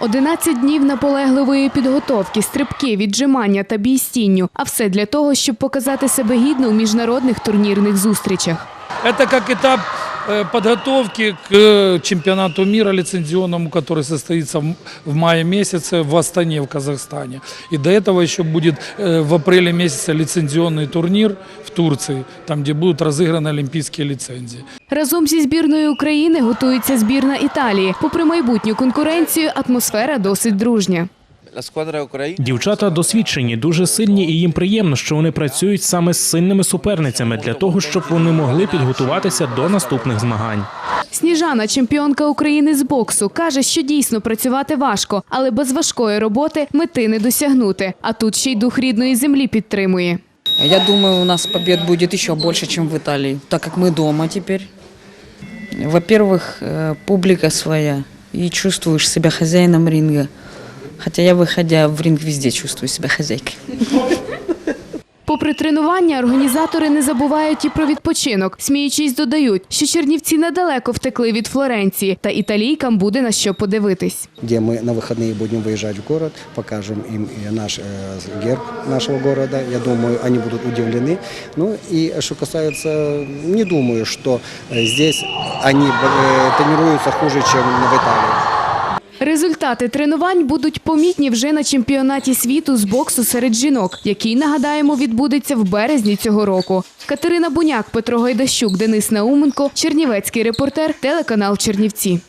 11 днів наполегливої підготовки, стрибки, віджимання та бій з тінню. А все для того, щоб показати себе гідно у міжнародних турнірних зустрічах. Это как этап э, подготовки к э, чемпионату мира лицензионному, который состоится в- в мае месяце в Астане, в Казахстане. И до этого еще будет э, в апреле месяце лицензионный турнир в Турции, там, где будут разыграны олимпийские лицензии. Разом зі збірною України готується збірна Італії. Попри майбутню конкуренцію, атмосфера досить дружня. La squadra ucraina Дівчата досвідчені, дуже сильні, і їм приємно, що вони працюють саме з сильними суперницями для того, щоб вони могли підготуватися до наступних змагань. Сніжана, чемпіонка України з боксу, каже, що дійсно працювати важко, але без важкої роботи мети не досягнути. А тут ще й дух рідної землі підтримує. Я думаю, у нас побед будет еще больше, чем в Италии, так как мы дома теперь. Во-первых, э, публика своя, и чувствуешь себя хозяином ринга. Хотя я, выходя в ринг, везде чувствую себя хозяйкой. Попри тренування, організатори не забувають і про відпочинок. Сміючись, додають, що чернівці недалеко втекли від Флоренції, та італійкам буде на що подивитись. где мы на выходные будем выезжать в город, покажем им и наш э, герб нашего города. Я думаю, они будут удивлены. Ну и что касается, не думаю, что э, здесь они э, тренируются хуже, чем в Италии. Результати тренувань будуть помітні вже на чемпіонаті світу з боксу серед жінок, який, нагадаємо, відбудеться в березні цього року. Катерина Буняк, Петро Гайдащук, Денис Науменко, Чернівецький репортер, телеканал Чернівці.